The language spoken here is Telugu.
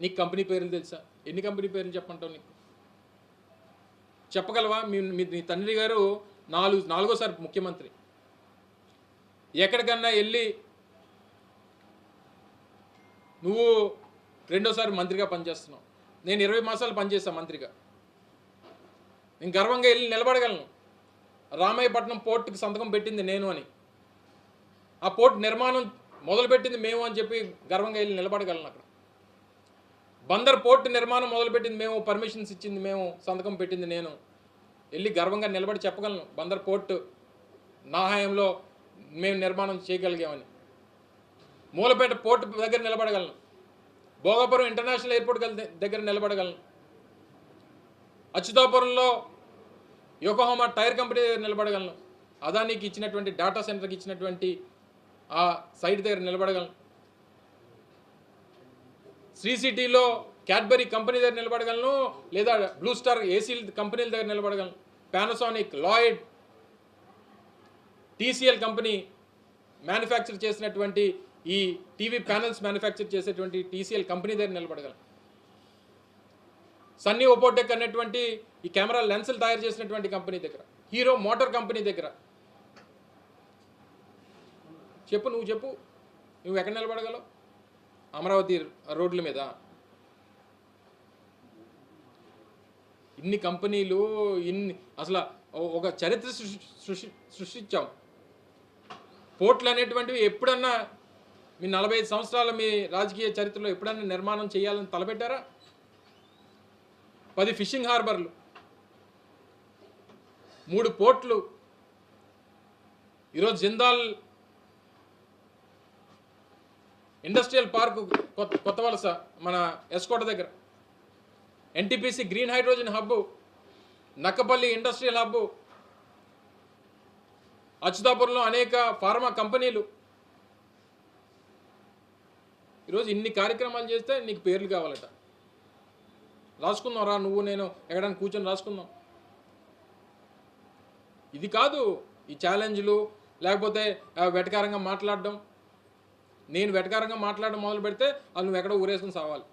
నీకు కంపెనీ పేర్లు తెలుసా? ఎన్ని కంపెనీ పేర్లు చెప్పంటావు నీకు? చెప్పగలవా? మీ మీ తండ్రి గారు నాలుగు నాలుగోసారి ముఖ్యమంత్రి. ఎక్కడికన్నా వెళ్ళి నువ్వు రెండోసారి మంత్రిగా పనిచేస్తున్నావు. నేను ఇరవై మాసాలు పనిచేస్తాను మంత్రిగా. నేను గర్వంగా వెళ్ళి నిలబడగలను. రామాయపట్నం పోర్టుకి సంతకం పెట్టింది నేను అని. ఆ పోర్ట్ నిర్మాణం మొదలుపెట్టింది మేము అని చెప్పి గర్వంగా వెళ్ళి నిలబడగలను అక్కడ. బందర్ పోర్ట్ నిర్మాణం మొదలుపెట్టింది మేము పర్మిషన్స్ ఇచ్చింది మేము సంతకం పెట్టింది నేను. వెళ్ళి గర్వంగా నిలబడి చెప్పగలను బందర్ పోర్ట్ నా హయాంలో మేము నిర్మాణం చేయగలిగామని. మూలపేట పోర్ట్ దగ్గర నిలబడగలను. భోగాపురం ఇంటర్నేషనల్ ఎయిర్పోర్ట్ దగ్గర నిలబడగలను. అచ్యుతాపురంలో యోకోహోమా టైర్ కంపెనీ దగ్గర నిలబడగలను. అదానికి ఇచ్చినటువంటి డేటా సెంటర్కి ఇచ్చినటువంటి ఆ సైట్ దగ్గర నిలబడగలను. సిటీలో క్యాడ్బరీ కంపెనీ దగ్గర నిలబడగలను లేదా బ్లూ స్టార్ ఏసీ కంపెనీల దగ్గర నిలబడగలను. Panasonic Lloyd TCL company manufacture చేసినటువంటి ఈ టీవీ ప్యానల్స్ మ్యానుఫ్యాక్చర్ చేసేటువంటి టీసీఎల్ కంపెనీ దగ్గర నిలబడగలను. సన్నీ ఒపోటెక్ అనేటువంటి ఈ కెమెరా లెన్సులు తయారు చేసినటువంటి కంపెనీ దగ్గర. హీరో మోటార్ కంపెనీ దగ్గర. చెప్పు నువ్వు చెప్పు. నువ్వు ఎక్కడ నిలబడగలవు? అమరావతి రోడ్ల మీద ఇన్ని కంపెనీలు ఇన్ని అసలు ఒక చరిత్ర సృష్టి సృష్టించాం. పోర్ట్లు అనేటువంటివి ఎప్పుడన్నా మీ నలభై ఐదు సంవత్సరాల మీ రాజకీయ చరిత్రలో ఎప్పుడన్నా నిర్మాణం చేయాలని తలపెట్టారా? పది ఫిషింగ్ హార్బర్లు మూడు పోర్ట్లు ఈరోజు జిందాల్ ఇండస్ట్రియల్ పార్క్ కొత్త వలస మన ఎస్కోట దగ్గర. NTPC green hydrogen hub Nakkapalli industrial hub అచ్యుతాపురంలో అనేక ఫార్మా కంపెనీలు. ఈరోజు ఇన్ని కార్యక్రమాలు చేస్తే నీకు పేర్లు కావాలట. రాసుకుందాం రా నువ్వు నేను ఎక్కడానికి కూర్చొని రాసుకుందాం. ఇది కాదు ఈ ఛాలెంజ్లు లేకపోతే వెటకారంగా మాట్లాడడం. నేను వెటకారంగా మాట్లాడడం మొదలు పెడితే వాళ్ళు నువ్వు ఎక్కడో ఊరేసుకుని సావాలి.